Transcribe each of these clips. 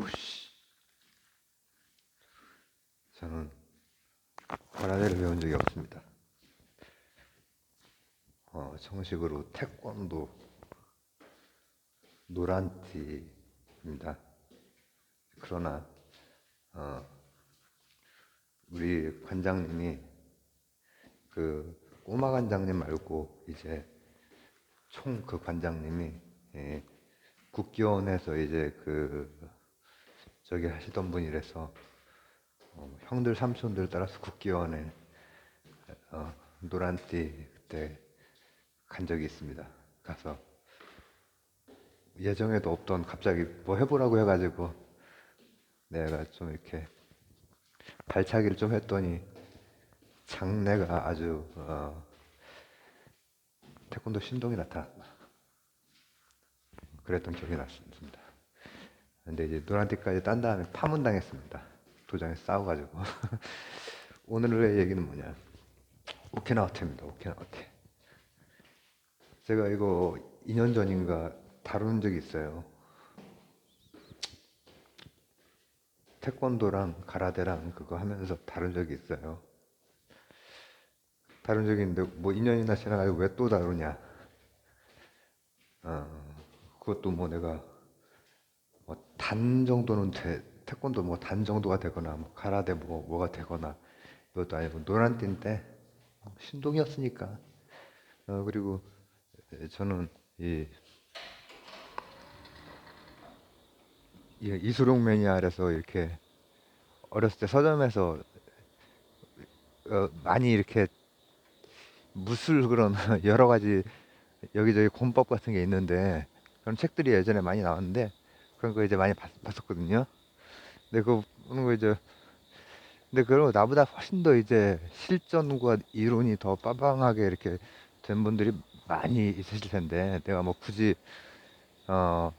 오씨. 저는 가라데를 배운 적이 없습니다. 어, 정식으로 태권도 노란티입니다. 그러나 어, 우리 관장님이 그 꼬마 관장님 말고 이제 총 그 관장님이 예, 국기원에서 이제 그 저기 하시던 분이라서 어, 형들 삼촌들 따라서 국기원에 어, 노란띠 그때 간 적이 있습니다. 가서 예정에도 없던 갑자기 뭐 해보라고 해가지고 내가 좀 이렇게 발차기를 좀 했더니 장내가 아주 어, 태권도 신동이 나타났다. 그랬던 기억이 났습니다. 근데 이제 노란띠까지 딴 다음에 파문당했습니다. 도장에 싸워가지고. 오늘의 얘기는 뭐냐. 오키나와테입니다. 오키나와테. 제가 이거 2년 전인가 다룬 적이 있어요. 태권도랑 가라데랑 그거 하면서 다룬 적이 있어요. 다룬 적이 있는데 뭐 2년이나 지나가지고 왜 또 다루냐. 어, 그것도 뭐 내가 뭐 단 정도는 돼, 태권도 뭐 단 정도가 되거나 뭐 가라데 뭐 뭐가 되거나 이것도 아니고 노란 띠인데 신동이었으니까. 어, 그리고 저는 이, 이 이수룡 매니아라서 이렇게 어렸을 때 서점에서 어, 많이 이렇게 무술 그런 여러 가지 여기저기 권법 같은 게 있는데 그런 책들이 예전에 많이 나왔는데 그런 거 이제 많이 봤, 봤었거든요. 근데 그거 보는 거 이제 근데 그런 나보다 훨씬 더 이제 실전과 이론이 더 빠방하게 이렇게 된 분들이 많이 있으실 텐데 내가 뭐 굳이 어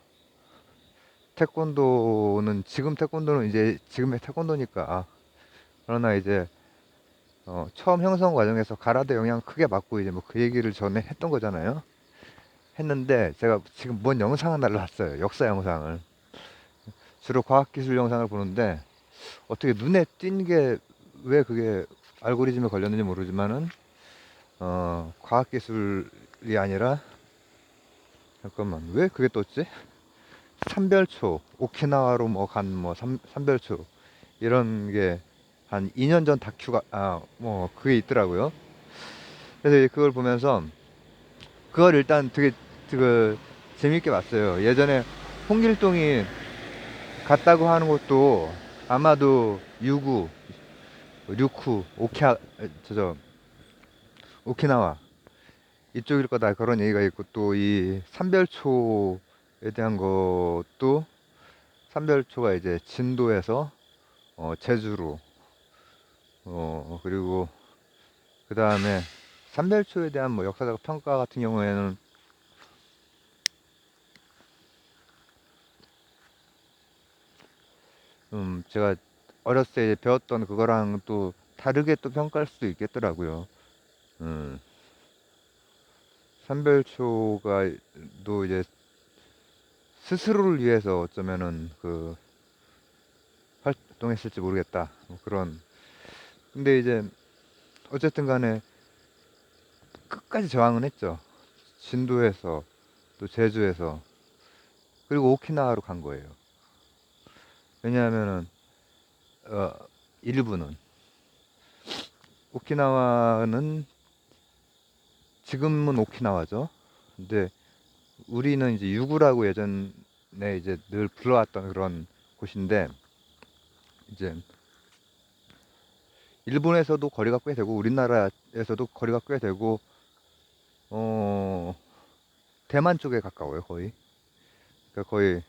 태권도는 지금 태권도는 이제 지금의 태권도니까 그러나 이제 어 처음 형성 과정에서 가라데 영향 크게 받고 이제 뭐 그 얘기를 전에 했던 거잖아요. 했는데 제가 지금 뭔 영상 하나를 봤어요. 역사 영상을. 주로 과학기술 영상을 보는데 어떻게 눈에 띈 게 왜 그게 알고리즘에 걸렸는지 모르지만은 어 과학기술이 아니라 잠깐만 왜 그게 떴지? 삼별초 오키나와로 뭐 간 뭐 삼별초 이런 게 한 2년 전 다큐가 아 뭐 그게 있더라고요. 그래서 그걸 보면서 그걸 일단 되게 그 재밌게 봤어요. 예전에 홍길동이 갔다고 하는 것도 아마도 유구, 류쿠, 오키아, 저저 오키나와 이쪽일 거다. 그런 얘기가 있고 또 이 삼별초에 대한 것도 삼별초가 이제 진도에서 어, 제주로 어 그리고 그 다음에 삼별초에 대한 뭐 역사적 평가 같은 경우에는 음 제가 어렸을 때 배웠던 그거랑 또 다르게 또 평가할 수도 있겠더라고요. 음. 삼별초가 또 이제 스스로를 위해서 어쩌면은 그 활동했을지 모르겠다. 뭐 그런. 근데 이제 어쨌든 간에 끝까지 저항은 했죠. 진도에서 또 제주에서 그리고 오키나와로 간 거예요. 왜냐하면은 어, 일부는 오키나와는 지금은 오키나와죠. 근데 우리는 이제 유구라고 예전에 이제 늘 불러왔던 그런 곳인데 이제 일본에서도 거리가 꽤 되고 우리나라에서도 거리가 꽤 되고 어 대만 쪽에 가까워요 거의 그러니까 거의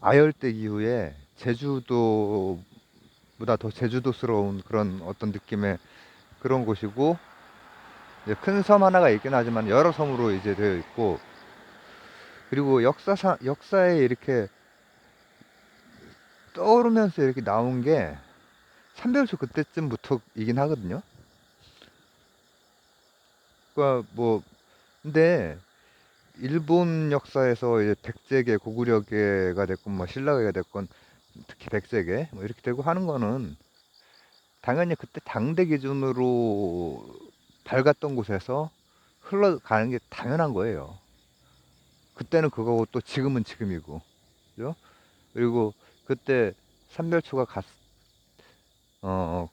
아열대 이후에 제주도보다 더 제주도스러운 그런 어떤 느낌의 그런 곳이고 큰 섬 하나가 있긴 하지만 여러 섬으로 이제 되어 있고 그리고 역사상 역사에 이렇게 떠오르면서 이렇게 나온 게 삼별초 그때쯤부터이긴 하거든요. 그러니까 뭐 근데 일본 역사에서 이제 백제계, 고구려계가 됐건 뭐 신라계가 됐건 특히 백색에 뭐 이렇게 되고 하는 거는 당연히 그때 당대 기준으로 밝았던 곳에서 흘러가는 게 당연한 거예요. 그때는 그거고 또 지금은 지금이고, 그죠? 그리고 그때 삼별초가 갔, 어,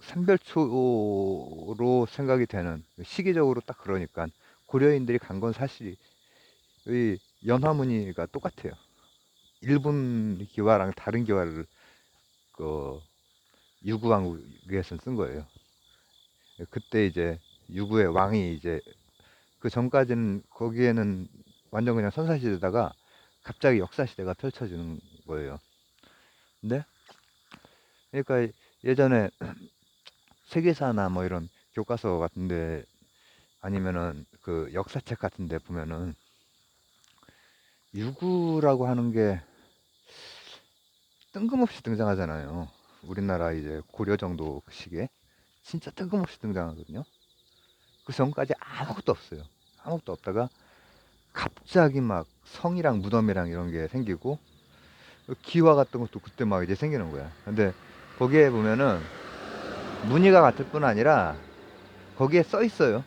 삼별초로 생각이 되는 시기적으로 딱 그러니까 고려인들이 간 건 사실이 이 연화무늬가 똑같아요. 일본 기와랑 다른 기와를 그 유구왕국에서 쓴 거예요. 그때 이제 유구의 왕이 이제 그 전까지는 거기에는 완전 그냥 선사시대다가 갑자기 역사시대가 펼쳐지는 거예요. 근데 그러니까 예전에 세계사나 뭐 이런 교과서 같은데 아니면은 그 역사책 같은데 보면은 유구라고 하는 게 뜬금없이 등장하잖아요. 우리나라 이제 고려 정도 그 시기에 진짜 뜬금없이 등장하거든요. 그 전까지 아무것도 없어요. 아무것도 없다가 갑자기 막 성이랑 무덤이랑 이런 게 생기고 기와 같은 것도 그때 막 이제 생기는 거야. 근데 거기에 보면은 무늬가 같을 뿐 아니라 거기에 써 있어요.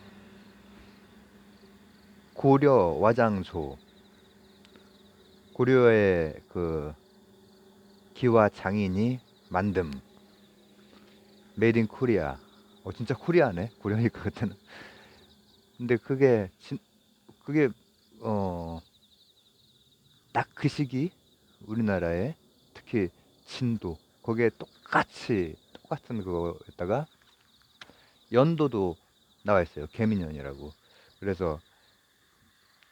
고려 와장조 고려의 그 기와 장인이 만듦. 메이드 인 코리아 어 진짜 코리아네? 고려니까 그때는 근데 그게 진 그게 어 딱 그 시기 우리나라에 특히 진도 거기에 똑같이 똑같은 그거에다가 연도도 나와 있어요. 개미년이라고. 그래서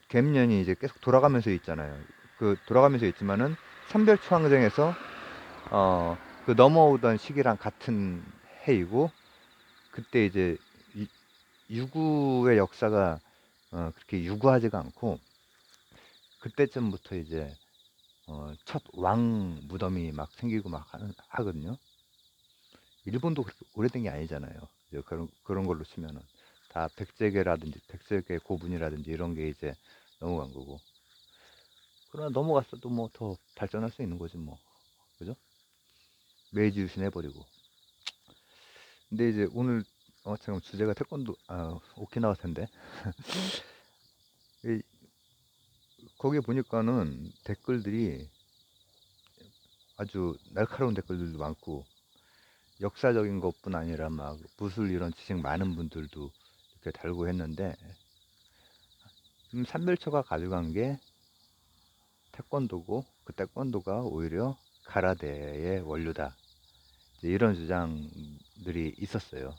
개미년이 이제 계속 돌아가면서 있잖아요. 그 돌아가면서 있지만은 삼별초항쟁에서 어 그 넘어오던 시기랑 같은 해이고 그때 이제 이- 유구의 역사가 어 그렇게 유구하지가 않고 그때쯤부터 이제 어 첫 왕 무덤이 막 생기고 막 하는 하거든요. 일본도 그렇게 오래된 게 아니잖아요. 이제 그런 그런 걸로 치면은 다 백제계라든지 백제계 고분이라든지 이런 게 이제 넘어간 거고. 그러나 넘어갔어도 뭐 더 발전할 수 있는 거지 뭐. 그죠? 메이지 유신 해버리고. 근데 이제 오늘 어 지금 주제가 태권도 아 오키나와 텐데 이, 거기에 보니까는 댓글들이 아주 날카로운 댓글들도 많고 역사적인 것뿐 아니라 막 무술 이런 지식 많은 분들도 이렇게 달고 했는데 음, 삼별초가 가져간 게 태권도고 그 태권도가 오히려 가라데의 원류다 이런 주장들이 있었어요.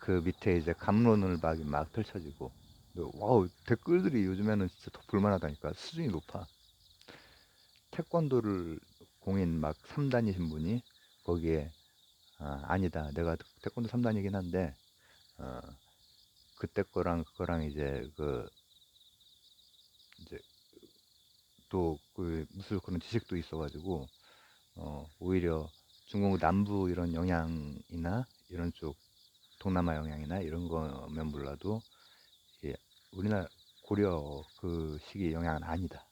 그 밑에 이제 감론을 막, 막 펼쳐지고 와우 댓글들이 요즘에는 진짜 더 볼만하다니까 수준이 높아. 태권도를 공인 막 3단이신 분이 거기에 아, 아니다 내가 태권도 3단이긴 한데 어, 그때 거랑 그거랑 이제 그 이제 또 그 무슨 그런 지식도 있어가지고 어, 오히려 중국 남부 이런 영향이나 이런 쪽 동남아 영향이나 이런 거면 몰라도 예, 우리나라 고려 그 시기 영향은 아니다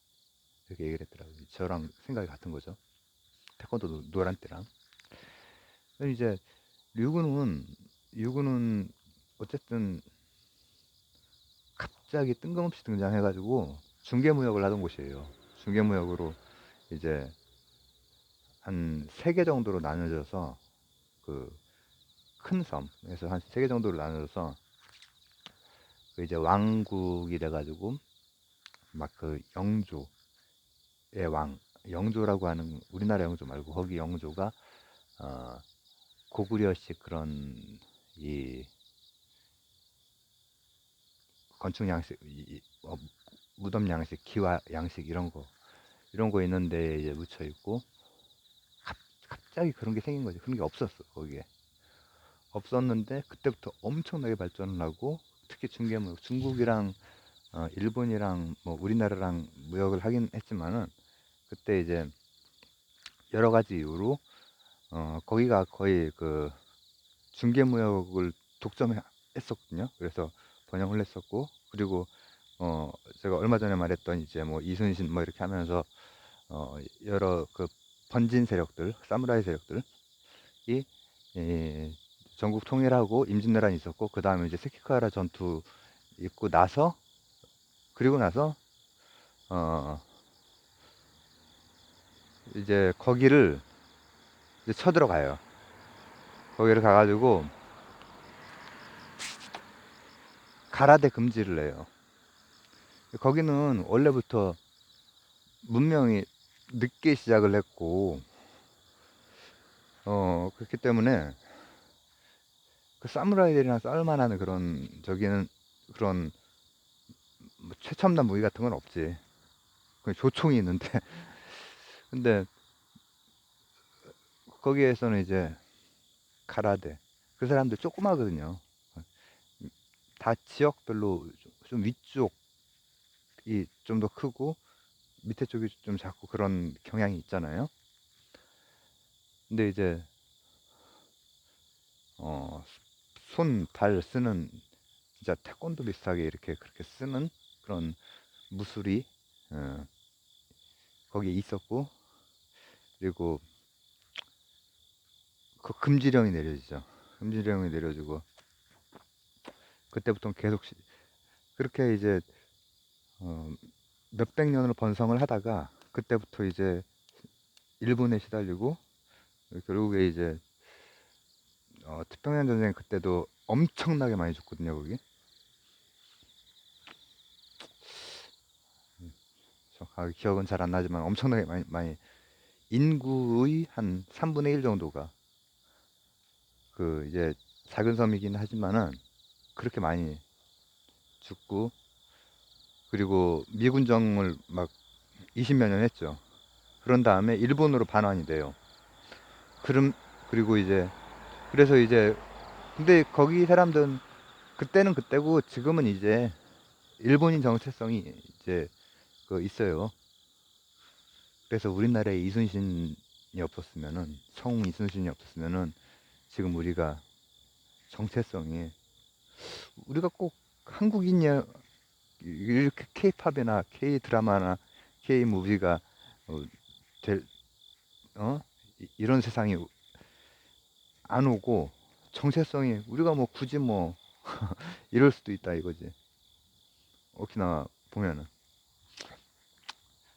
이렇게 얘기를 했더라고요. 저랑 생각이 같은 거죠. 태권도 노란 때랑. 이제 류구는 류구는 어쨌든 갑자기 뜬금없이 등장해가지고 중개무역을 하던 곳이에요. 중개무역으로 이제 한 세 개 정도로 나눠져서 그 큰 섬에서 한 세 개 정도로 나눠져서 그 이제 왕국이 돼가지고 막 그 영조의 왕 영조라고 하는 우리나라 영조 말고 거기 영조가 어 고구려식 그런 이 건축 양식, 이, 이, 어, 무덤 양식, 기와 양식 이런 거 이런 거 있는데 이제 묻혀 있고 갑, 갑자기 그런 게 생긴 거지. 그런 게 없었어 거기에. 없었는데 그때부터 엄청나게 발전을 하고 특히 중개무역 중국이랑 어, 일본이랑 뭐 우리나라랑 무역을 하긴 했지만은 그때 이제 여러 가지 이유로 어, 거기가 거의 그 중개무역을 독점했었거든요. 그래서 번영을 했었고 그리고 어 제가 얼마 전에 말했던 이제 뭐 이순신 뭐 이렇게 하면서 어, 여러 그 번진 세력들, 사무라이 세력들이 예, 전국 통일하고 임진왜란이 있었고 그 다음에 이제 세키카라 전투 있고 나서 그리고 나서 어 이제 거기를 이제 쳐들어가요. 거기를 가가지고 가라데 금지를 해요. 거기는 원래부터 문명이 늦게 시작을 했고, 어, 그렇기 때문에 그 사무라이들이랑 싸울만한 그런, 저기는 그런 뭐 최첨단 무기 같은 건 없지. 그냥 조총이 있는데. 근데 거기에서는 이제 가라데. 그 사람들 조그마거든요. 다 지역별로 좀- 좀 위쪽이 좀 더 크고 밑에 쪽이 좀 작고 그런 경향이 있잖아요. 근데 이제 어, 손, 발 쓰는 진짜 태권도 비슷하게 이렇게 그렇게 쓰는 그런 무술이 어, 거기에 있었고 그리고 그 금지령이 내려지죠. 금지령이 내려지고 그때부터 계속 시- 그렇게 이제 어, 몇백 년을 번성을 하다가 그때부터 이제 일본에 시달리고 결국에 이제 어, 태평양 전쟁 그때도 엄청나게 많이 죽거든요 거기. 정확하게 기억은 잘 안 나지만 엄청나게 많이, 많이 인구의 한 3분의 1 정도가 그 이제 작은 섬이긴 하지만은 그렇게 많이 죽고 그리고 미군정을 막 20몇 년 했죠. 그런 다음에 일본으로 반환이 돼요. 그럼 그리고 이제 그래서 이제 근데 거기 사람들은 그때는 그때고 지금은 이제 일본인 정체성이 이제 그 있어요. 그래서 우리나라에 이순신이 없었으면은 성웅 이순신이 없었으면은 지금 우리가 정체성이 우리가 꼭 한국인이야 이렇게 K-팝이나 K 드라마나 K 무비가 어, 될, 어? 이- 이런 세상이 안 오고 정체성이 우리가 뭐 굳이 뭐 이럴 수도 있다 이거지. 오키나와 보면은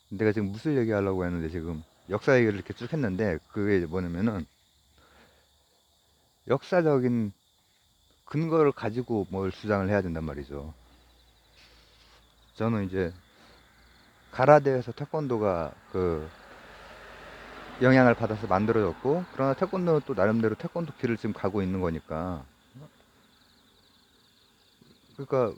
내가 지금 무슨 얘기 하려고 했는데 지금 역사 얘기를 이렇게 쭉 했는데 그게 뭐냐면은 역사적인 근거를 가지고 뭘 주장을 해야 된단 말이죠. 저는 이제 가라데에서 태권도가 그 영향을 받아서 만들어졌고 그러나 태권도는 또 나름대로 태권도 길을 지금 가고 있는 거니까 그러니까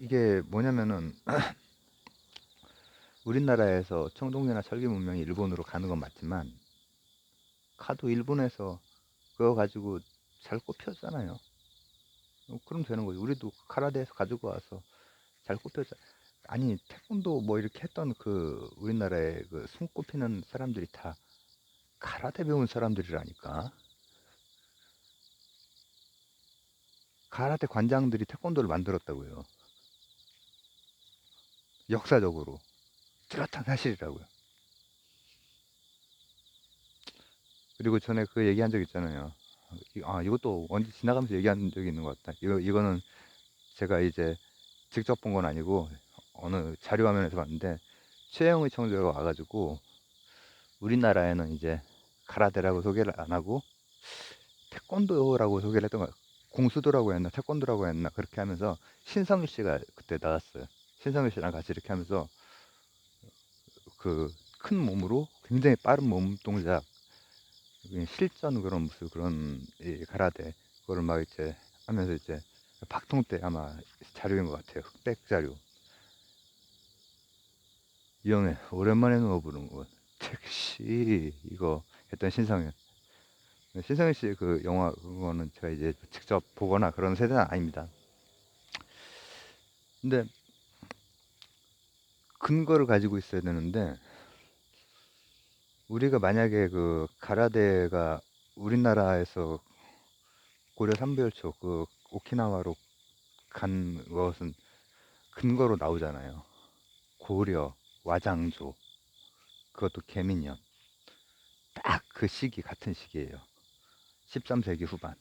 이게 뭐냐면은 우리나라에서 청동기나 철기 문명이 일본으로 가는 건 맞지만 가도 일본에서 그거 가지고 잘 꼽혔잖아요. 어, 그럼 되는 거지. 우리도 카라데에서 가지고 와서 잘 꼽혔잖아. 아니 태권도 뭐 이렇게 했던 그 우리나라의 그 손꼽히는 사람들이 다 가라데 배운 사람들이라니까. 가라데 관장들이 태권도를 만들었다고요. 역사적으로. 뚜렷한 사실이라고요. 그리고 전에 그 얘기한 적 있잖아요. 이- 아, 이것도 언제 지나가면서 얘기한 적이 있는 것 같다. 이거, 이거는 제가 이제 직접 본 건 아니고 어느 자료 화면에서 봤는데 최영의 청주가 와가지고 우리나라에는 이제 가라데라고 소개를 안 하고 태권도라고 소개를 했던 거야. 공수도라고 했나 태권도라고 했나 그렇게 하면서 신성일 씨가 그때 나왔어요. 신성일 씨랑 같이 이렇게 하면서 그 큰 몸으로 굉장히 빠른 몸 동작 실전 그런 무슨 그런 이 가라데 그거를 막 이제 하면서 이제 박통 때 아마 자료인 것 같아요. 흑백 자료. 이영애 오랜만에 누워보는 거 택시 이거 했던 신성현. 신성현 씨 그 영화 그거는 제가 이제 직접 보거나 그런 세대는 아닙니다. 근데 근거를 가지고 있어야 되는데 우리가 만약에 그 가라데가 우리나라에서 고려 삼별초 그 오키나와로 간 것은 근거로 나오잖아요. 고려 와장조 그것도 개민년. 딱 그 시기 같은 시기예요. 13세기 후반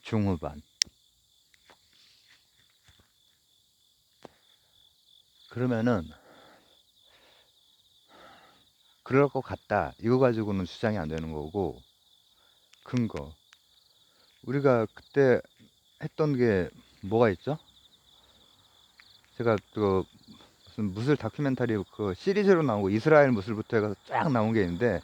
중후반. 그러면은 그럴 것 같다. 이거 가지고는 주장이 안 되는 거고 근거 우리가 그때 했던 게 뭐가 있죠? 제가 그 무슨 무술 다큐멘터리 그 시리즈로 나오고 이스라엘 무술부터 해서 쫙 나온 게 있는데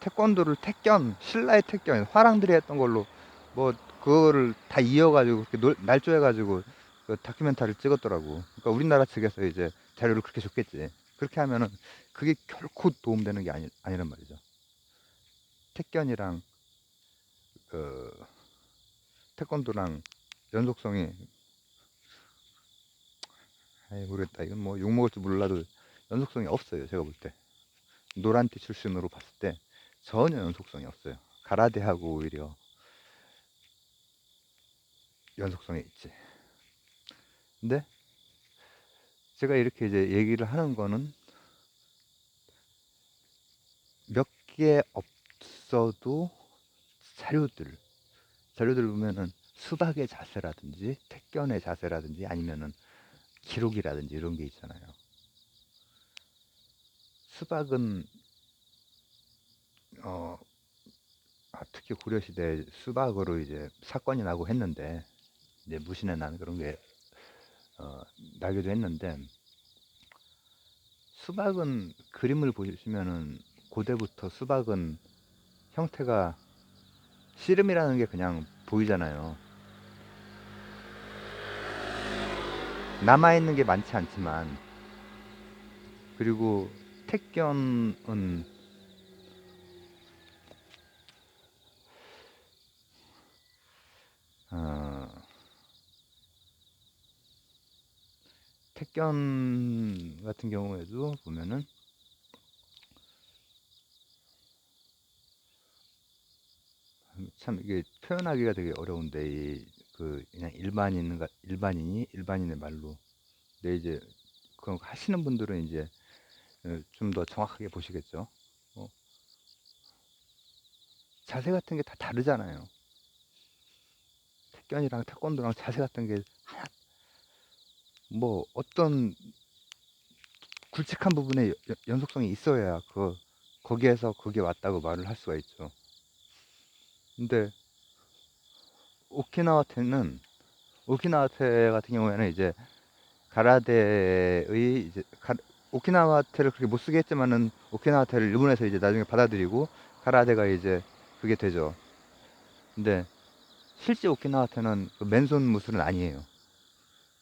태권도를 택견 신라의 택견 화랑들이 했던 걸로 뭐 그거를 다 이어가지고 그렇게 놀- 날조해가지고 그 다큐멘터리를 찍었더라고. 그러니까 우리나라 측에서 이제 자료를 그렇게 줬겠지. 그렇게 하면은 그게 결코 도움되는 게 아니 아니란 말이죠. 택견이랑 그 태권도랑 연속성이 아이 모르겠다. 이건 뭐 욕먹을 줄 몰라도 연속성이 없어요. 제가 볼 때. 노란띠 출신으로 봤을 때 전혀 연속성이 없어요. 가라데하고 오히려 연속성이 있지. 근데 제가 이렇게 이제 얘기를 하는 거는 몇 개 없어도 자료들, 자료들 보면은 수박의 자세라든지 택견의 자세라든지 아니면은 기록이라든지 이런 게 있잖아요. 수박은 어 아, 특히 고려 시대 수박으로 이제 사건이 나고 했는데 이제 무신의 난 그런 게 어, 나기도 했는데 수박은 그림을 보시면은 고대부터 수박은 형태가 씨름이라는 게 그냥 보이잖아요. 남아있는 게 많지 않지만 그리고 택견은 어, 택견 같은 경우에도 보면은 참 이게 표현하기가 되게 어려운데 이 그 그냥 일반인 일반인이 일반인의 말로 근데 이제 그런 거 하시는 분들은 이제 어, 좀더 정확하게 보시겠죠. 어, 자세 같은 게 다 다르잖아요. 택견이랑 태권도랑 자세 같은 게 하나 뭐 어떤 굵직한 부분에 여- 연속성이 있어야 그 거기에서 거기에 왔다고 말을 할 수가 있죠. 근데 오키나와테는 오키나와테 같은 경우에는 이제 가라데의 이제 가, 오키나와테를 그렇게 못 쓰게 했지만은 오키나와테를 일본에서 이제 나중에 받아들이고 가라데가 이제 그게 되죠. 근데 실제 오키나와테는 그 맨손 무술은 아니에요.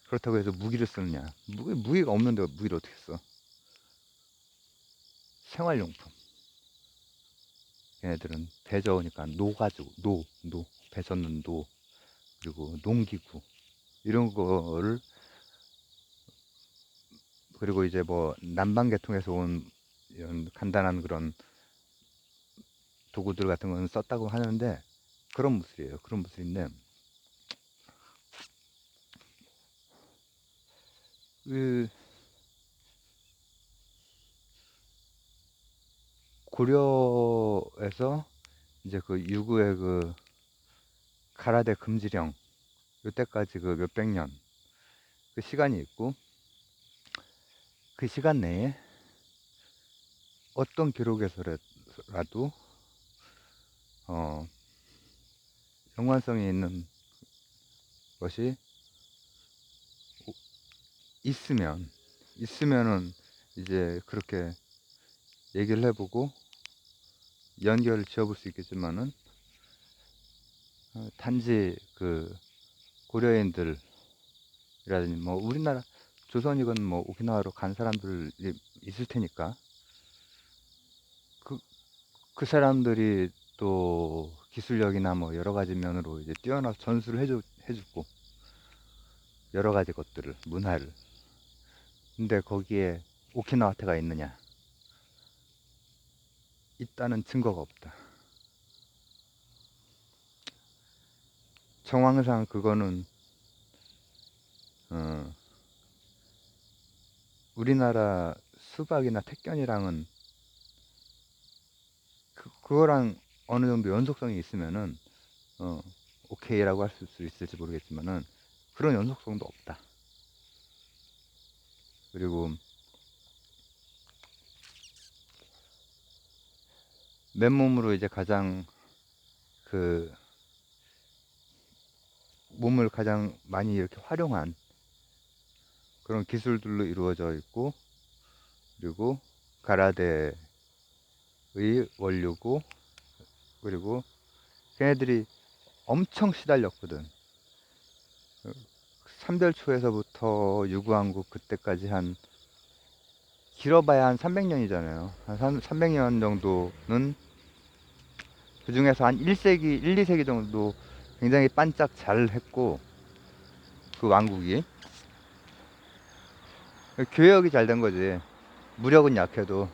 그렇다고 해서 무기를 쓰느냐? 무기, 무기가 없는데 무기를 어떻게 써? 생활용품. 얘네들은 배 저으니까 노 가지고 노, 노, 배 젓는 노, 그리고 농기구 이런 거를 그리고 이제 뭐 남방 계통에서 온 이런 간단한 그런 도구들 같은 거는 썼다고 하는데 그런 무술이에요. 그런 무술인데 그 고려 에서 이제 그 유구의 그 가라데 금지령 이때까지 그 몇백 년 그 시간이 있고 그 시간 내에 어떤 기록에서라도 어 연관성이 있는 것이 있으면 있으면은 이제 그렇게 얘기를 해보고 연결을 지어볼 수 있겠지만은 어, 단지 그 고려인들이라든지 뭐 우리나라 조선이건 뭐 오키나와로 간 사람들 있을 테니까 그, 그 사람들이 또 기술력이나 뭐 여러 가지 면으로 이제 뛰어나서 전수를 해주, 해주고 여러 가지 것들을 문화를. 근데 거기에 오키나와테가 있느냐 있다는 증거가 없다 정황상 그거는 어, 우리나라 수박이나 택견이랑은 그, 그거랑 어느 정도 연속성이 있으면은 어, 오케이라고 할 수 있을지 모르겠지만은 그런 연속성도 없다. 그리고 맨몸으로 이제 가장 그 몸을 가장 많이 이렇게 활용한 그런 기술들로 이루어져 있고 그리고 가라데의 원료고 그리고 걔네들이 엄청 시달렸거든. 삼별초에서부터 유구왕국 그때까지 한 길어봐야 한 300년이잖아요. 한 300년 정도는 그 중에서 한 1세기, 1, 2세기 정도 굉장히 반짝 잘 했고 그 왕국이 교역이 잘 된 거지. 무력은 약해도.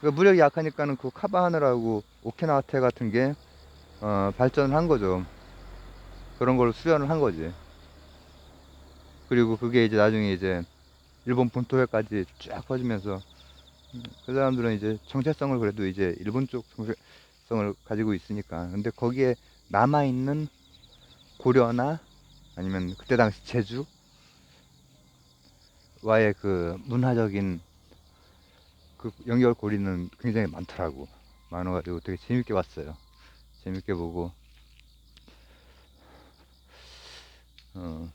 그 무력이 약하니까는 그 카바 하느라고 오키나와테 같은 게 어, 발전을 한 거죠. 그런 걸 수련을 한 거지. 그리고 그게 이제 나중에 이제 일본 본토에까지 쫙 퍼지면서 음, 그 사람들은 이제 정체성을 그래도 이제 일본 쪽 정체성을 가지고 있으니까. 근데 거기에 남아 있는 고려나 아니면 그때 당시 제주 와의 그 문화적인 그 연결고리는 굉장히 많더라고. 많아가지고 되게 재밌게 봤어요. 재밌게 보고, 어,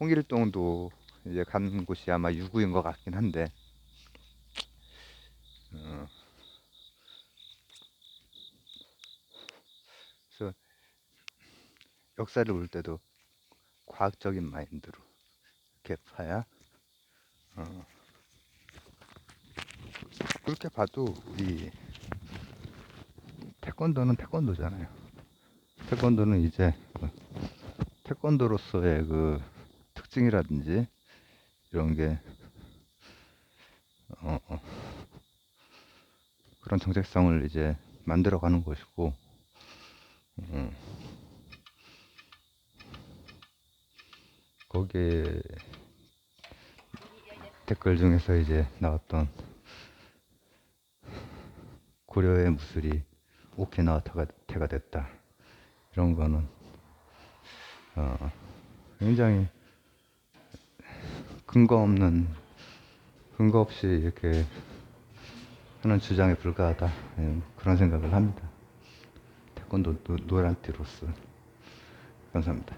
홍길동도 이제 간 곳이 아마 유구인 것 같긴 한데, 어, 그래서 역사를 볼 때도 과학적인 마인드로 이렇게 봐야, 어, 그렇게 봐도 우리 태권도는 태권도잖아요. 태권도는 이제 그 태권도로서의 그 특징이라든지 이런 게 어, 어, 그런 정체성을 이제 만들어가는 것이고 음, 거기에 댓글 중에서 이제 나왔던 고려의 무술이 오키나와타가 태가 됐다. 이런 거는 어, 굉장히 근거 없는 근거 없이 이렇게 하는 주장에 불과하다 예, 그런 생각을 합니다. 태권도 노- 노란띠로서 감사합니다.